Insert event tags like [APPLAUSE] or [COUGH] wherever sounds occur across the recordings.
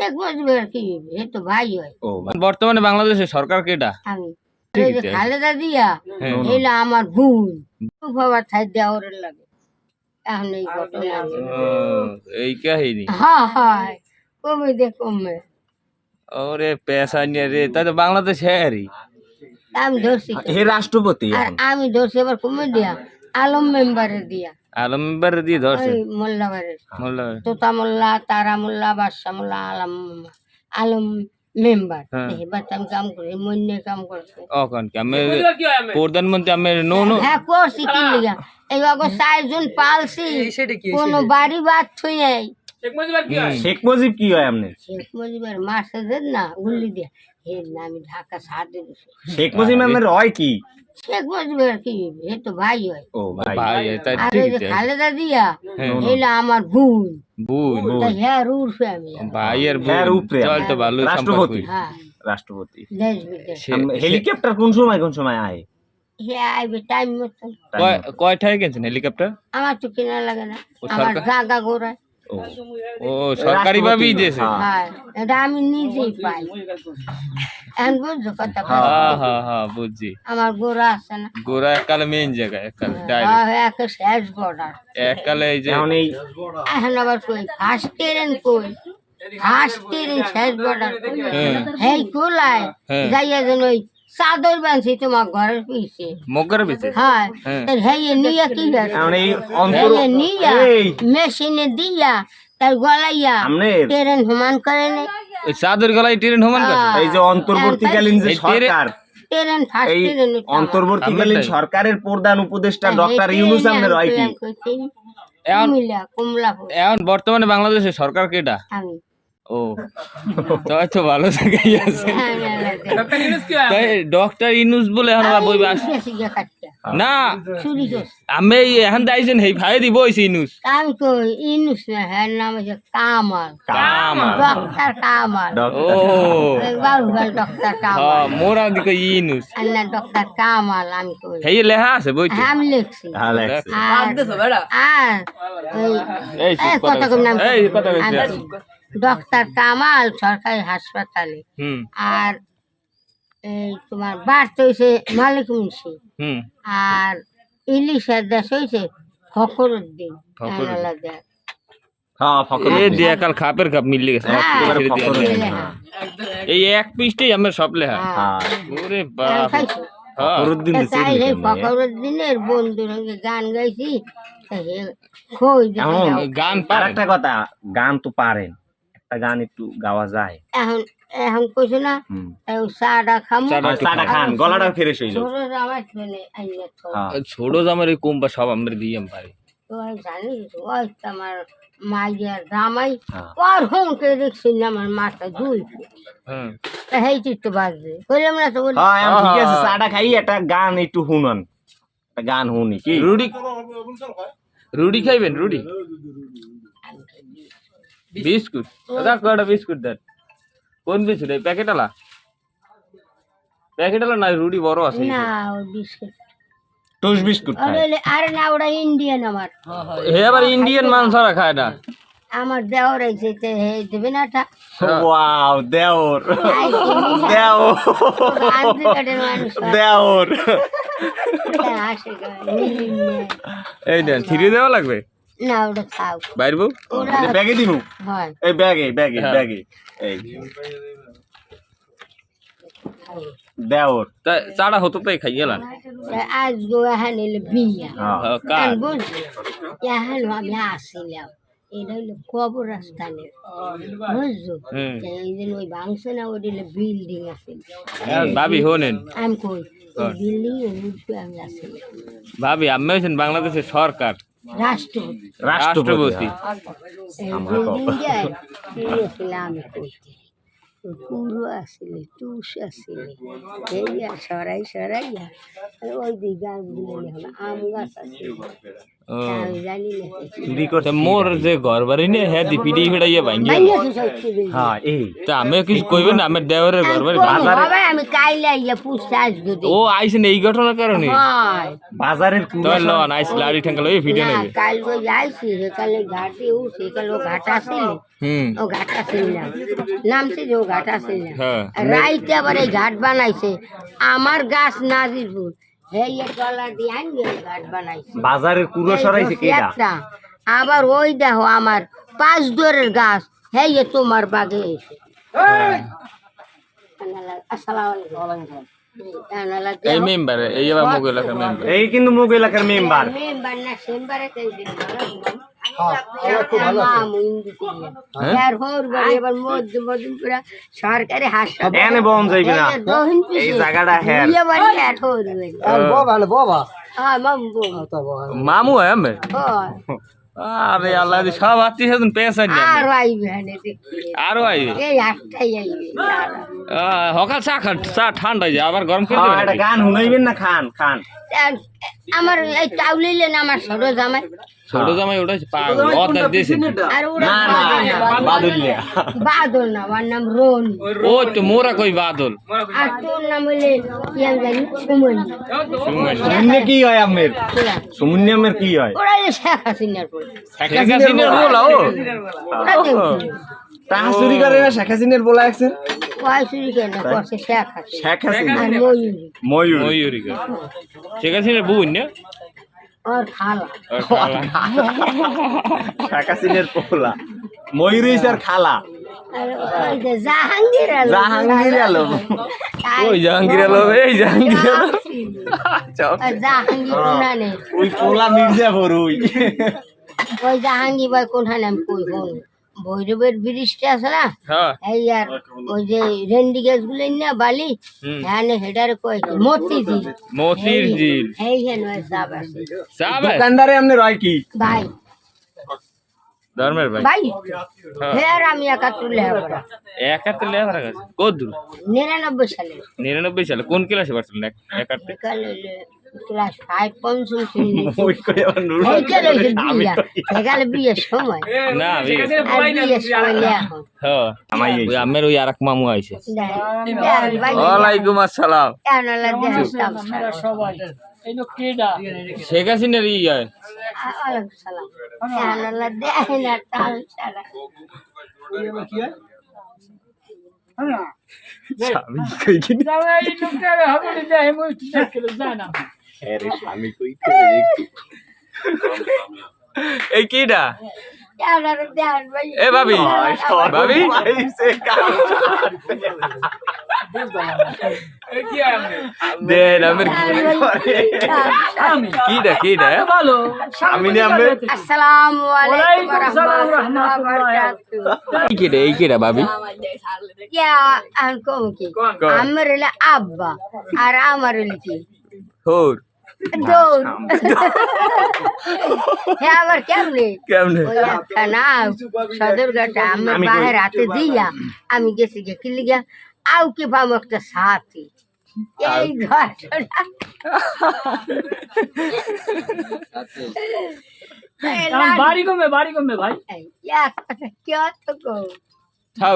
শেখ মুজিবের কি তো ভাই হয় ও বর্তমানে বাংলাদেশের সরকার কেটা আমি। ঠিক এই যে খালেদা দিয়া হ্যাঁ। এলা আমার বোন বাবার ঠাই দেওয়ার লাগে। এখন এই ঘটনা এই কাহিনী। হ্যাঁ হয়। কমে দে কমে। ওরে পেশা নিয়ে রে তাই তো বাংলাদেশ হ্যারি। আমি ধরছি। হে রাষ্ট্রপতি আমি ধরছি এবার কমে দিয়া আলম মেম্বারে দিয়া। আলম মেম্বার দিয়ে ধরছে। ওই মোল্লাবারের মোল্লা তোতা মোল্লা তারা মোল্লা বাদশা মোল্লা আলম আলম মেম্বার। হ্যাঁ। এবার আমি কাম করি মন্যে কাম করছে। অকন কি আমি প্রধানমন্ত্রী আমি নো নো। হ্যাঁ করছি কি লিগা? চারজন পালছি কোনো বাড়ি বাদ থই নাই। শেখ মুজিব কি হয় আপনি? শেখ মুজিবের মাস্টারদের না গুলি দিয়া। হে না আমি ঢাকা সাথে শেখ মুজিব আপনার হয় কি? শেখ মুজিবের কি? এ তো ভাই হয় ও ভাই। ভাই। আর ওই যে খালেদা দিয়া হ্যাঁ। আমার বোন তাই হ্যাঁ রুরছে আমি ভাইয়ের হ্যাঁ, বোন উপরে চল তো ভালো রাষ্ট্রপতি। হ্যাঁ। রাষ্ট্রপতি। সে- আম- হেলিকপ্টার কোন সময় কোন সময় আয়? হে আইবে টাইম মতো। কয়- কয়টায় গেছেন হেলিকপ্টার আমার তো কেনা লাগে না। আমার জাগা গোড়ায় ও। সরকারি ভাবেই দিয়েছে হ্যাঁ। হ্যাঁ এটা আমি নিজেই পাই। এখন বুঝছ কথা হ্যাঁ হ্যাঁ হ্যাঁ বুঝছি। আমার গোড়া আছে না। গোড়া এককালে মেইন জায়গা এককালে ডাইরেক্ট হ্যাঁ, একে শেষ বর্ডার এককালে এই যে এখন এই এখন আবার কই? ফার্স্ট ট্রেন কই? ফার্স্ট ট্রেন শেষ বর্ডার হ্যাঁ। হেই কোলায়? হ্যাঁ। যাইয়া যেন ওই চাদর বানছি তোমার ঘরের পিছে। মগর বেঁচে হ্যাঁ। নিয়ে কি গেছে এই অন্তর হেয়ে নিয়া মেশিনে দিয়া তার গলাইয়া ট্রেন সমান করে নেই ওই চাদর গলায় ট্রেন সমান করে? হ্যাঁ। এই যে অন্তর্বর্তীকালীন যে সরকার এই অন্তর্বর্তীকালীন সরকারের প্রধান উপদেষ্টা হ্যাঁ, ডক্টর ইউনুস আহমেদ কি এখন এখন বর্তমানে বাংলাদেশের সরকার কেটা আমি। ও। [LAUGHS] তাই তো ভালো জায়গায় আছে। হ্যাঁ, না, না। তাই ডক্টর ইনুস বলে এখন কাটটা। না। আমি এখন দাইছেন হেই ভাই দিব হইছে ইনুস। আমি কই ইনুস না হ্যাঁ নাম হচ্ছে কামাল। কামাল। ডক্টর কামাল। ও। ডক্টর বাবুগাল ডক্টর হ্যাঁ কামাল মোরা দিকে ইনুস। না ডক্টর কামাল আমি কই। হেই লেখা আছে বইতে? হ্যাঁ, আমি লিখছি। হ্যাঁ, লেখছে। আর ওই এই এই কথা কম নাম এই কথা কইছে ডক্টর কামাল সরকারি হাসপাতালে। হুম। আর এই তোমার বাড়তে হয়েছে মালিক মুন্সি। আর ইলিশের দেশ হয়েছে ফখরুদ্দিন। হ্যাঁ খাপের খাপ গেছে হ্যাঁ। এই এক আমার সব লেখা। হ্যাঁ। ওরে বাপ? ফখরুদ্দিনের বন্ধুর সঙ্গে গান গাইছি। গান একটা কথা গান তো পারেন একটা গান একটু গাওয়া যায়। এখন এখন কইছো না চাটা খামু। চাটা খান গলাটা ফ্রেশ হয়ে যাও ছোট আইয়া এই কোম্পা সব আমরা দিয়ে পারি। তো জানি ওই তো মাইয়ার জামাই হ্যাঁ। ওর হুমকে দেখছি না আমার মাথা দুই হ্যাঁ হেই চিত্ত বাজবে কইলাম না তো হ্যাঁ ঠিক আছে। চাটা খাই একটা গান একটু শুনান। গান শুনি কি? রুডি রুডি খাইবেন রুডি বিস্কুট। দাদা কয়টা বিস্কুট দেন। কোন বিস্কুট? এই প্যাকেট আলা প্যাকেট আলা না রুডি বড় আছে না বিস্কুট। টোস্ট বিস্কুট আরে না ওটা ইন্ডিয়ান আমার। হে আবার ইন্ডিয়ান মাংসরা খায় না। আমার দেওয়ার আছে তে হে দেবে না টা ওয়াও দেওর। দেওর। দেওর। এই দেন থ্রি দেওয়া লাগবে? না ওটা খাও। বাইরবো? ব্যাগে দিমু? হয়। এই ব্যাগে ব্যাগে হ্যাঁ। ব্যাগে। এই। দেওর তা চাড়া হতো তাই খাই আজ গো এখান বিয়া। হ্যাঁ। কার? আমি আসছিলাম এটা হইল কবরস্থানের বুঝছ? এই জন্য ওই না ওই বিল্ডিং আছে। হ্যাঁ, ভাবি হোনেন আমি কই? বিল্ডিং আমি ভাবি আমি হয়েছেন বাংলাদেশের সরকার। রাষ্ট্রপতি। কইতে পুরো আসলে টুস আসলে। এই আর সরাই সরাইয়া ওই দিক আম গাছ না চুরি করছে। মোর যে ঘর বাড়ি নিয়ে হ্যাঁ হ্যাঁ এই। তা আমি কিছু কইবেন না আমার দেওয়ারের ঘর বাড়ি ভাঙা। আমি কাইলে আইয়া ও আইসেন এই ঘটনার কারণে? হয়। বাজারের তো কুড়া লন আইস লাড়ি ঠেঙ্গাল ওই ভিডিও নেবে। কাল গো যাইছি সেকালে ঘাটে ও সেকালে ঘাট আসিল হুম। ও ঘাট আসিল না। নামছে যে ঘাট আসিল না। হ্যাঁ। রাইতে আবার এই ঘাট বানাইছে। আমার গাছ নাজিরপুর। বাজারের কুড়ো? সরাইছে আবার ওই দেখো আমার পাঁচ দরের গাছ। হেই তোমার বাগে জানালা এই মেম্বার এই আবার মুগ এলাকার মেম্বার। এই কিন্তু মুগ এলাকার মেম্বার। মেম্বার না চেম্বারে হ্যাঁ? সরকারি হাসপাতাল এনে বম যাইবে না। দহিন এই জায়গাটা হ্যাঁ। মামু হয় আমি আরে আল্লাহ সব আত্মীয় স্বজন পেয়েছেন আর আইবে আরও আইবে? এই আটটাই আইবে সকাল চা খান চা ঠান্ডা যায় আবার গরম খেয়ে হ্যাঁ? গান শুনাইবেন না খান খান। আমার এই চাউলিলেন আমার ছোট জামাই। ছোট জামাই ওটাই পাগল। অর্ডার দিয়েছে আর ওরা না না বাদল না আমার নাম রোন ও তো মোরা কই বাদল। আর তোর নাম হইলে কি আমি জানি? সুমন। কি হয় আমের? আমের কি হয়? ওরা শেখ হাসিনার পর শেখ হাসিনার বলা? ও। টাকা চুরি করে না শেখ হাসিনের বলা চুরি শেখ হাসিনা। ময়ূরী। ময়ূর। ময়ূরী গো। শেখ হাসিনার বোন না? খালা। পোলা জাহাঙ্গীর আলম। জাহাঙ্গীর আলম। ওই জাহাঙ্গীর আলম এই জাহাঙ্গীর আলম। জাহাঙ্গীর ওই পোলা মির্জাফর ওই। ওই জাহাঙ্গীর ভাই কোনখানে আমি কই হন? ভৈরবের ব্রিজটা আছে না? হ্যাঁ। এই আর ওই যে রেন্ডি গ্যাসগুলো না বালি। হ্যাঁ হেডারে কয় কি মতি জি মতির জিল এই হেন সাব আছে। সাব দোকানদারে আপনি রয় কি? ভাই। ধর্মের ভাই। ভাই? হ্যাঁ। ফের আমি একাত্তর লেখাপড়া একাত্তর লেখার কাছে কত দূর নিরানব্বই সালে। নিরানব্বই সালে। কোন ক্লাসে পড়ছিলেন এক- একাত্তর? বিকালে ক্লাস ফাইভ পঞ্চম শ্রেণি [LAUGHS] বিয়ের সময়। না বিয়ের সময় এখন হ্যাঁ। আমাই ওই আমের ওই আরেক মামু আইছে। দেখ, দেখ, ভাই, ওয়ালাইকুম আসসালাম। শেখ হাসিনার ই কই কি দেখি এই কিডা? এ ভাবি। ভাবি? আইছে কাম দেন আমের কিডা কিডা? আমি নে আমি আসসালামু আলাইকুম ওয়া রাহমাতুল্লাহি ওয়া বারাকাতুহু এই কিডা এই কিডা ভাবি? ইয়া আন কম কি? আমার আব্বা আর আমার কি? হোর। দৌড় হ্যাঁ আবার কেমনে কেমনে ওই একটা না সদরঘাটে আমার আমি বাহের হাতে দিয়া আমি গেছি গে কিলি গিয়া আউ কি পাম একটা সাথী এই ঘটনা এই লাল- বাড়ি কমে বাড়ি কমে ভাই এই, ইয়া কথা কেউ তো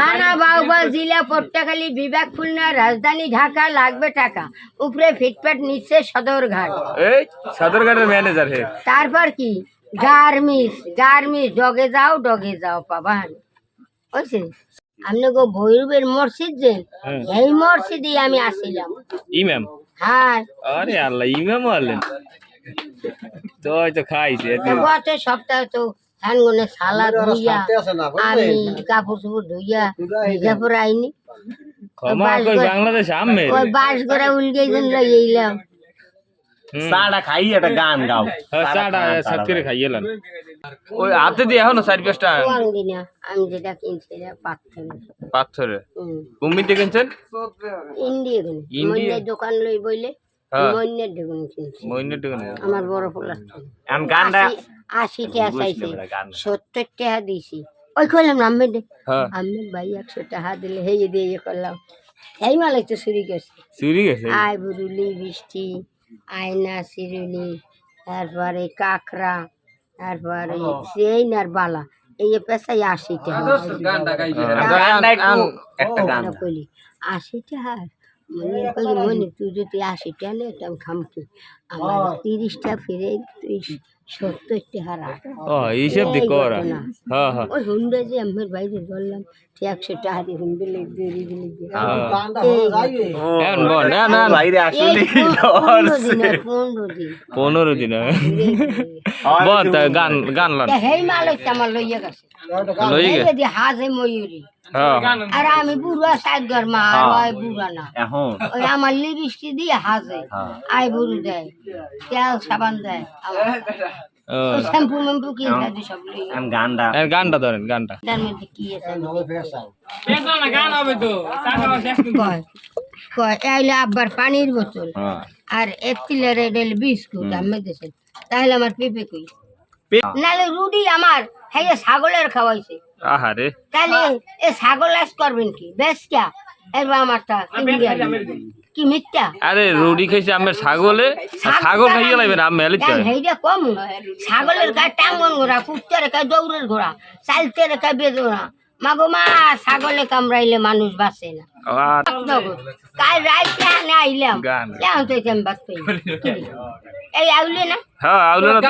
থানা বাউবাল জেলা পট্টাখালী বিভাগ খুলনা রাজধানী ঢাকা লাগবে টাকা। উপরে ফিটপাট নিচে সদরঘাট। এই সদরঘাটের ম্যানেজার হে। তারপর কি? গার্মিস গার্মিস ডগে যাও ডগে যাও পাবান বুঝছে আপনি গো ভৈরবের মসজিদ যে এই মসজিদে আমি আসিলাম। ইমাম? হ্যাঁ। আরে আল্লাহ ইমাম আলেন তো হয়তো খাইছে গত সপ্তাহে তো ধানগুনে সালা ধুইয়া আমি কাপড় চোপড় ধুইয়া ভিজা পরে আইনি। ক্ষমা কই বাংলাদেশ আমের ওই বাস করে উলগে দিন সাড়া খাই একটা গান গাও। হ্যাঁ সাত করে খাইয়েলাম ওই হাতে দিয়ে এখনও চার পাঁচটা না আমি যেটা কিনছি পাথর ইন্ডিয়া ইন্ডিয়া? দোকান লই বইলে হ্যাঁ। দোকান কিনছি। মইনের দোকানে? আমার বড় আমি গানটা আশি টাকা চাইছে। সত্তর টাকা দিছি। ওই করলাম না আমি হ্যাঁ। আমি ভাই একশো টাকা দিলে হেয়ে দিয়ে ইয়ে করলাম। এই মালাই তো চুরি করছে। চুরি গেছে আয় বুরুলি বৃষ্টি আয়না শিরুলি তারপরে কাঁকড়া তারপরে চেইন আর বালা। এই যে পেশায় আশি টাকা। আশি টাকা? মনে মনে তুই যদি নে খামকি আমার তিরিশটা ফিরে তুই সত্তরটি হারা। ও হিসেব দি করা। ঘটনা। হ্যাঁ হ্যাঁ। ওই হুন্ডা যে আমার বাইরে ধরলাম একশো টাকা দিয়ে হুন্ডে পনেরো দিন হ্যাঁ। গান গান লান হেই মালিক আমার লইয়া গেছে। লই গে হাজে ময়ূরী। হ্যাঁ আর আমি বুড়া সাইড ঘর মা আর ওই বুড়া না। এখন? ওই আমার লিপস্টিক দিয়ে হাজে হ্যাঁ। আই বুড়ু দেয় তেল সাবান দেয়। শ্যাম্পু ম্যাম্পু কি দেয় সব গানটা? গানটা ধরেন গানটা। তার মধ্যে কি আছে? কয়? কয়? এলে আব্বার পানির বোতল। হ্যাঁ। আর এক কিলোর এডেল বিস্কুট আমি দেশেন তাহলে আমার পেঁপে কই? নাহলে রুটি আমার হ্যাঁ ছাগলের খাওয়াইছে। আহারে। তাহলে এ ছাগল আস করবেন কি? বেশ কে আমার তা কি মিথ্যা? আরে রুডি খাইছে আমার ছাগলে? ছাগল খাইয়ে লাগবে না আমি কম। ছাগলের গায়ে টাঙ্গন ঘোরা কুত্তের গায়ে দৌড়ের ঘোরা চালতে রেখা বেদনা মাগো মা ছাগলে কামড়াইলে মানুষ বাঁচে না। কাল রাইতে আনে আইলাম। কেন তো কেন বাদ [LAUGHS] এই আউলে না? হ্যাঁ আউলে না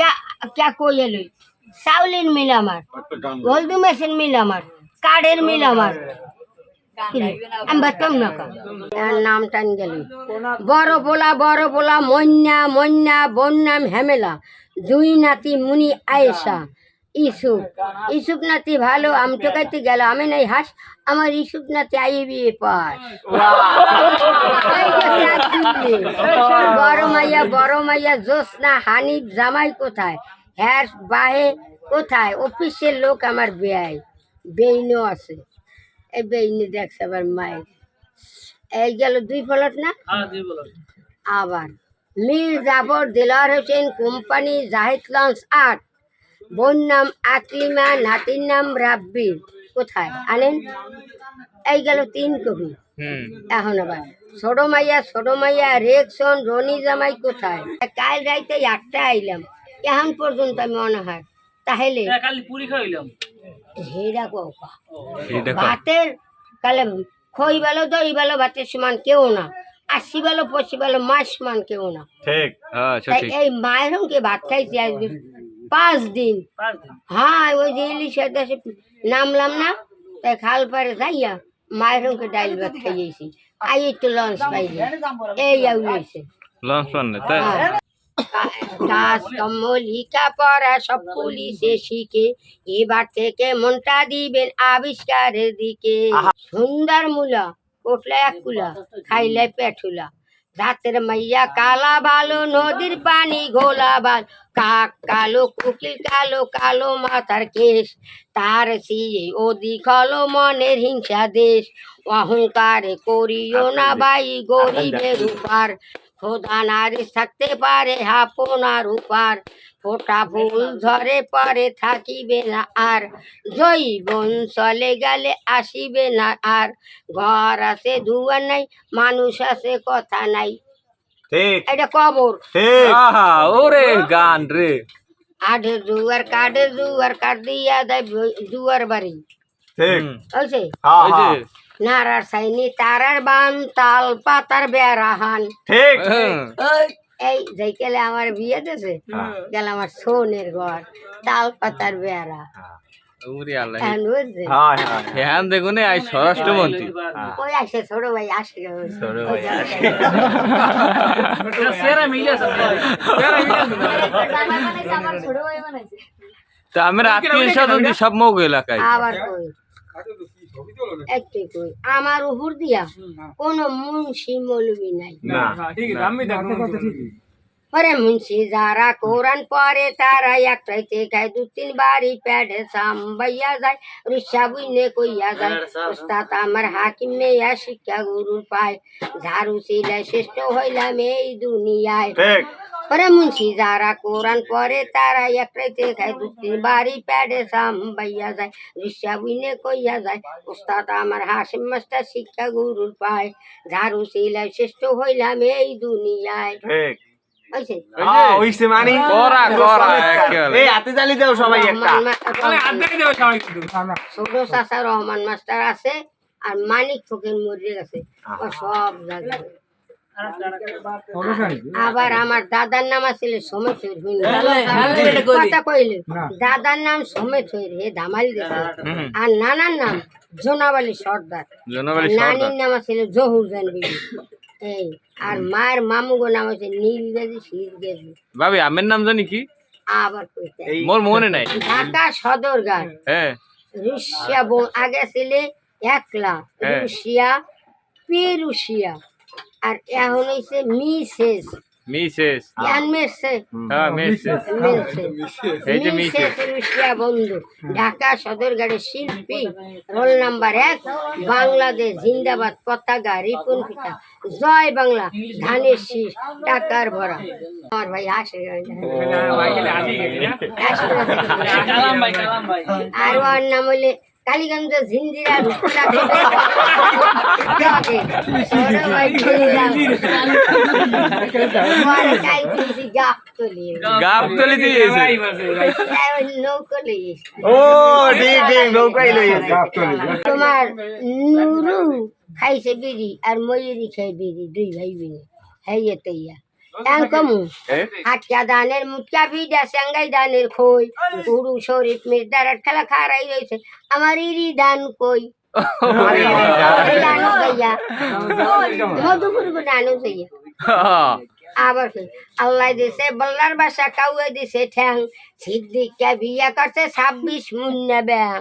কে কে কই এলই চাউলের মিল আমার হলদু মেশিন মিল আমার কাঠের মিল আমার। আমি বাতাম না নাম টান গেল। বড় পোলা বড় পোলা মন্যা মন্যা বন্যাম হেমেলা দুই নাতি মুনি আয়েশা ইসুফ ইসুফ নাতি ভালো আমি টোকাইতে গেল আমি নাই হাস আমার ইসুফ নাতি আই বিয়ে পাস [LAUGHS] বড় মাইয়া বড় মাইয়া জোসনা হানিফ জামাই কোথায়? হ্যার বাহে কোথায়? অফিসের লোক আমার বেয়াই বেইনও আছে। এই বেইনে দেখছে আবার মায়ের। এই গেল দুই ফলট না? আবার। মীর জাফর দিলার হোসেন কোম্পানি জাহিদ লঞ্চ আট। বোন নাম আকলিমা নাতির নাম রাব্বি। কোথায়? আনেন? এই গেল তিন কবি। এখন আবার। ছোট মাইয়া ছোট মাইয়া রেকশন রনি জামাই কোথায়? কাল রাইতে একটা আইলাম। এখন পর্যন্ত আমি মনে হয় তাহলে হেরা কৌকা ভাতের কালে খই বেলো দই বেলো ভাতের সমান কেউ না। আশি বেলো পঁচি বেলো মাস সমান কেউ না। ঠিক। হ্যাঁ তাই এই মায়ের কে ভাত খাইছি আজকে। পাঁচ দিন। হ্যাঁ ওই যে ইলিশের দেশে নামলাম না তাই খাল পারে যাইয়া মায়ের কে ডাইল ভাত খাইয়েছি। আই একটু লঞ্চ পাইছি এই আউলেছে লঞ্চ তাই? কাজ কমলিকা পড়া সব পুলিশে শিখে এবার থেকে মনটা দিবেন আবিষ্কারের দিকে। সুন্দর মূলা কোটলা এক কুলা খাইলে পেঠুলা। রাতের মাইয়া কালা ভালো নদীর পানি ঘোলা বাল। কাক কালো কুকিল কালো কালো মাথার কেশ। তার সিয়ে অধিক হলো মনের হিংসা দেশ। অহংকারে করিও না বাই গরিবের উপার খোদা নারী থাকতে পারে হাপনার উপার। ফোটা ফুল ধরে পরে থাকিবে না আর। জৈবন চলে গেলে আসিবে না আর। ঘর আছে দুয়ার নাই মানুষ আছে কথা নাই। ঠিক। এটা কবর। ঠিক। আহা ওরে গান রে। আডে দুয়ার কাডে দুয়ার কাট দিয়া দেয় দুয়ার বাড়ি। ঠিক। হ্যাঁ। নারার সাইনি তারার বান তাল পাতার বেড়াহান ঠিক। হ্যাঁ। এই যাই গেলে আমার বিয়ে দিয়েছে গেল আমার সোনের ঘর তাল পাতার বেড়া। হ্যাঁ। হ্যাঁ হ্যাঁ দেখুন স্বরাষ্ট্রমন্ত্রী। ওই আসে ছোট ভাই আসে ছোট ভাই তা আমার আত্মীয় স্বজন সব মগ এলাকায়। আবার কই? আমার উপর দিয়া কোন মুন্সি মৌলবি নাই। না। যারা কোরআন পরে তারা একটাইতে গায় দু তিন বাড়ি প্যাডে সাম্বাইয়া যায় রিসা বুইনে কইয়া যায় ওস্তাদ আমার হাকিম মেয়া শিক্ষা গুরু পায় ঝাড়ু সিলাই শ্রেষ্ঠ হইলাম এই দুনিয়ায় ঠিক ওরে মুন্সি যারা কোরআন পরে তারা একটাইতে খায় দু তিন বাড়ি প্যাডে সাম্বাইয়া যায় রিসা বুইনে কইয়া যায় ওস্তাদ আমার হাসিম মাস্টার শিক্ষা গুরুর পায় ঝাড়ু সিলাই শ্রেষ্ঠ হইলাম এই দুনিয়ায় ঠিক হয়েছে হ্যাঁ ওইসে মানে করা, করা, একেবারে। এই হাতে চালি দাও সবাই একটা। ছোট চাচা রহমান মাস্টার আছে আর মানিক ফকির মরে গেছে। সব জায়গায় আবার আমার দাদার নাম আছিল সমেত কথা কইলে? দাদার নাম সমেত হইর হে ধামালি দিছে আর নানার নাম জোনাবালি সর্দার। নানির নাম আছিল জহুর বিবি। এই আর মায়ের মামুগো নাম আছে নীল গেজি শীত গেজি। ভাবি আমের নাম জানি কি? আবার কইতে মোর মনে নাই। ঢাকা সদরঘাট হ্যাঁ। রুশিয়া ব- আগে ছিলে একলা হ্যাঁ। রুশিয়া পেরুশিয়া। আর এখন হইছে মিসেস। মিসেস। ইয়ান মেরছে হ্যাঁ মিসেস। এই যে মিসেস। রুশিয়া বন্ধু। ঢাকা সদরঘাটের শিল্পী রোল নাম্বার এক বাংলাদেশ জিন্দাবাদ পতাকা রিপন পিতা। জয় বাংলা ধানের শীষ টাকার ভরা। আমার ভাই আসে আর ওর নাম হইলে কালীগঞ্জ ঝিন্দিরা রূপটা গাবতলি দিয়েছে। ও ঠিক ঠিক নৌকাই লই তোমার নুরু খাইছে বিড়ি আর ময়ূরি খাই বিড়ি দুই ভাই বিনে হাইয়ে তৈয়া এন কমু। হাটকা দানের মুটকা ভিডা সেঙ্গাই দানের খই। উড়ু শরীফ মির্দারার খেলা খারাই রয়েছে আমার ইরি দান কই? মধুপুর দানু গইয়া আবার কই, আল্লাহ দিছে বল্লার বাসা কাউয়ে দিছে ঠ্যাং সিদ্দিককে বিয়া করছে ছাব্বিশ মুন্না ব্যাং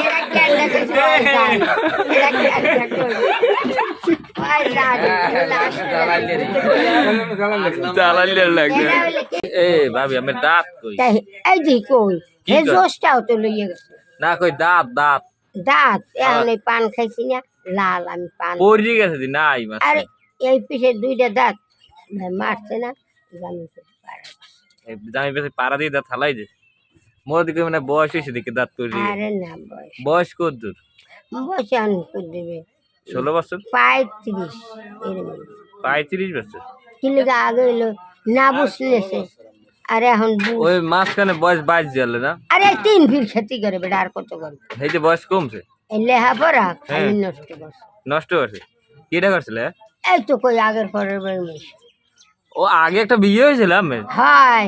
এরা কেন দেখেছে ওই গান? এরা কেন দেখেছে? ওই গান, লাশ চালাইলে লাগবে এরা হইলে কে? এ ভাবি আমের দাঁত কই তাই, এই যে কই কি এই কয়? জোশটাও তো লইয়ে গেছে না কই দাঁত দাঁত দাঁত এখন এই পান খাইছি না লাল আমি পান পড়ি গেছে দি নাই মাছ আরে এই পিঠে দুইটা দাঁত মারছে না তো পারে। দামি পেছে পাড়া দিয়ে দাঁত হালাই যে মোর দিকে মানে বয়স হয়েছে দিকে দাঁত তৈরি আরে না বয়স। বয়স কত দূর? বসে অনুকূল দেবে? ষোলো বছর? পঁয়ত্রিশ পঁয়ত্রিশ বছর। কিলোকে আগে হইল না বুঝলেছে আর এখন ওই মাঝখানে বয়স বাইশ গেল না? আরে তিন ফির খেতি করে বেটা আর কত করবে এই যে বয়স কমছে? এই লেহা পড়া খালি হ্যাঁ। নষ্ট করছে। নষ্ট করছে? কিটা করছিলে? এই তো কই আগের পরের বার ও আগে একটা বিয়ে হয়েছিল আমের? হয়।